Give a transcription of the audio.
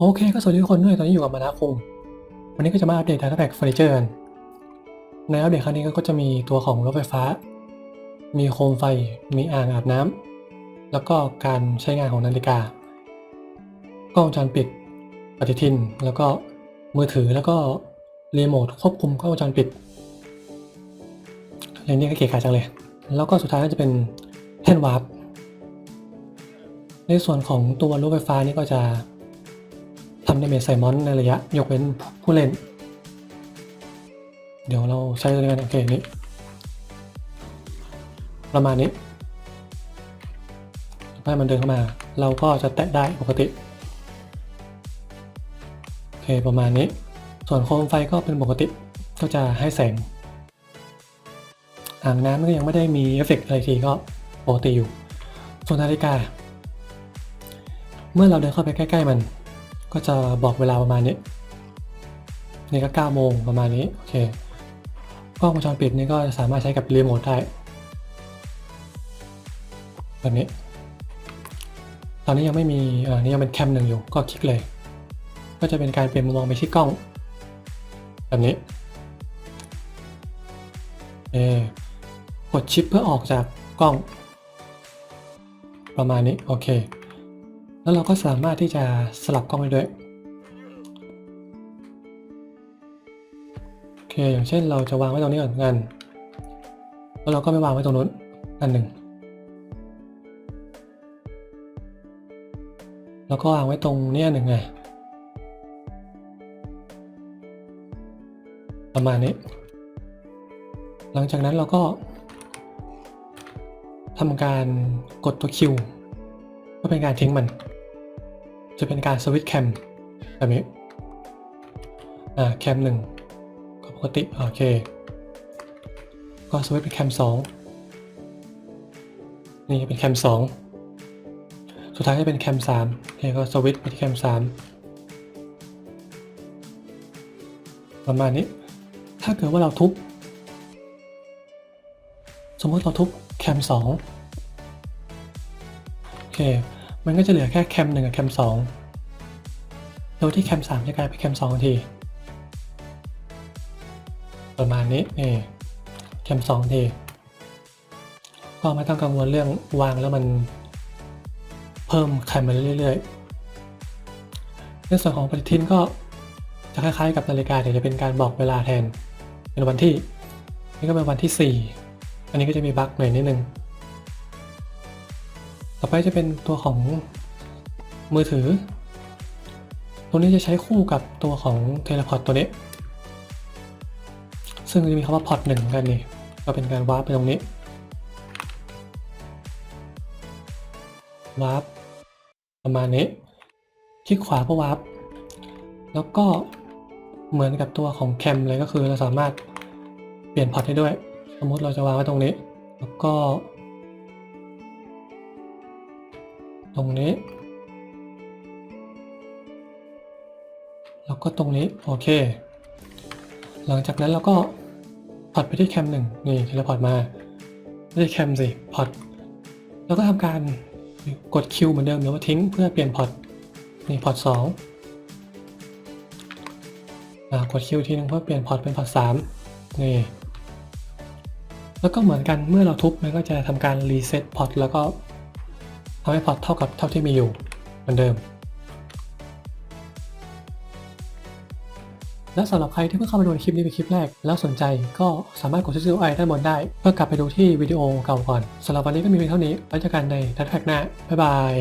โอเคก็สวัสดีทุกคนด้วยตอนนี้อยู่กับมานะคุงวันนี้ก็จะมาอัปเดต Data Pack Furniture กันในอัปเดตครั้งนี้ก็จะมีตัวของรถไฟฟ้า มีโคมไฟ มีอ่างอาบน้ำแล้วก็การใช้งานของนาฬิกากล้องวงจรปิดปฏิทิน แล้วก็มือถือแล้วก็รีโมทควบคุมกล้องวงจรปิดเรื่องนี้ก็เก๋กาจังเลย แล้วก็สุดท้ายก็จะเป็นแท่นวาร์ปในส่วนของตัวรถไฟฟ้านี่ก็จะำดาเมจใส่มอนในระยะ ยกเว้นผู้เล่น เดี๋ยวเราใช้ตัวนี้กัน โอเคนี้ ประมาณนี้ถ้ามันเดินเข้ามา เราก็จะแตะได้ปกติ โอเค ประมาณนี้ ส่วนโคมไฟก็เป็นปกติ ก็จะให้แสง อ่างน้ำก็ยังไม่ได้มีเอฟเฟกต์อะไรทีก็ปกติอยู่ ส่วนนาฬิกา เมื่อเราเดินเข้าไปใกล้ ๆ มัน ก็จะบอกเวลาประมาณนี้ นี่ก็9โมงประมาณนี้โอเคกล้องวงจรปิดนี่ก็สามารถใช้กับรีโมทได้แบบนี้ ตอนนี้ยังไม่มีอ่อนี่ยังเป็นแคมหนึ่งอยู่ก็คลิกเลย ก็จะเป็นการเปลี่ยนมุมมองไปที่กล้อง แบบนี้เออกดชิปเพื่อออกจากกล้อง ประมาณนี้โอเค แล้วเราก็สามารถที่จะสลับกล้องได้ด้วยโอเคอย่างเช่นเราจะวางไว้ตรงนี้ก่อนงานแล้วเราก็ไม่วางไว้ตรงนู้นอันหนึ่งแล้วก็วางไว้ตรงเนี้ยหนึ่งไงประมาณนี้ หลังจากนั้นเราก็ทำการกดตัวคิวเพื่อเป็นการทิ้งมัน จะเป็นการสวิตช์แคมแบบนี้ อ่า แคมหนึ่งก็ปกติ โอเค ก็สวิตช์เป็นแคมสองนี่เป็นแคมสองสุดท้ายจะเป็นแคมสามโอเคก็สวิตช์ไปที่แคมสามประมาณนี้ ถ้าเกิดว่าเราทุบ สมมติเราทุบแคมสองโอเค มันก็จะเหลือแค่แคมหนึ่งกับแคมสองโดยที่แคมสามจะกลายเป็นแคมสองที ประมาณนี้นี่แคมสองที ก็ไม่ต้องกังวลเรื่องวางแล้วมันเพิ่มแคมมาเรื่อยๆในส่วนของปฏิทินก็จะคล้ายๆ กับนาฬิกาแต่จะเป็นการบอกเวลาแทน เป็นวันที่ นี่ก็เป็นวันที่ 4 อันนี้ก็จะมีบั๊กหน่อยนิดนึง ต่อไปจะเป็นตัวของมือถือ ตัวนี้จะใช้คู่กับตัวของเทเลพอร์ตตัวนี้ ซึ่งจะมีคำว่าพอร์ตหนึ่งกันนี่ก็เป็นการวาร์ปไปตรงนี้วาร์ปประมาณนี้ คลิกขวาเพื่อวาร์ปแล้วก็เหมือนกับตัวของแคมเลยก็คือเราสามารถเปลี่ยนพอร์ตได้ด้วย สมมติเราจะวางไว้ตรงนี้ แล้วก็ ตรงนี้ แล้วก็ตรงนี้โอเค หลังจากนั้นเราก็พอร์ตไปที่แคมหนึ่งนี่เทเลพอร์ตมาไม่ใช่แคมสิพอร์ตแล้วก็ทำการกดคิวเหมือนเดิมหรือว่าทิ้งเพื่อเปลี่ยนพอร์ตนี่พอร์ตสองกดคิวทีนึงเพื่อเปลี่ยนพอร์ตเป็นพอร์ตสามนี่แล้วก็เหมือนกันเมื่อเราทุบมันก็จะทำการรีเซ็ตพอร์ตแล้วก็ ทำให้พอร์ตเท่ากับเท่าที่มีอยู่เหมือนเดิม และสำหรับใครที่เพิ่งเข้ามาดูคลิปนี้เป็นคลิปแรก แล้วสนใจก็สามารถกดชื่อไอด้านบนได้ เพื่อกลับไปดูที่วิดีโอเก่าก่อนสำหรับวันนี้ก็มีเพียงเท่านี้ แล้วเจอกันในทัดแพ็กหน้า บ๊ายบาย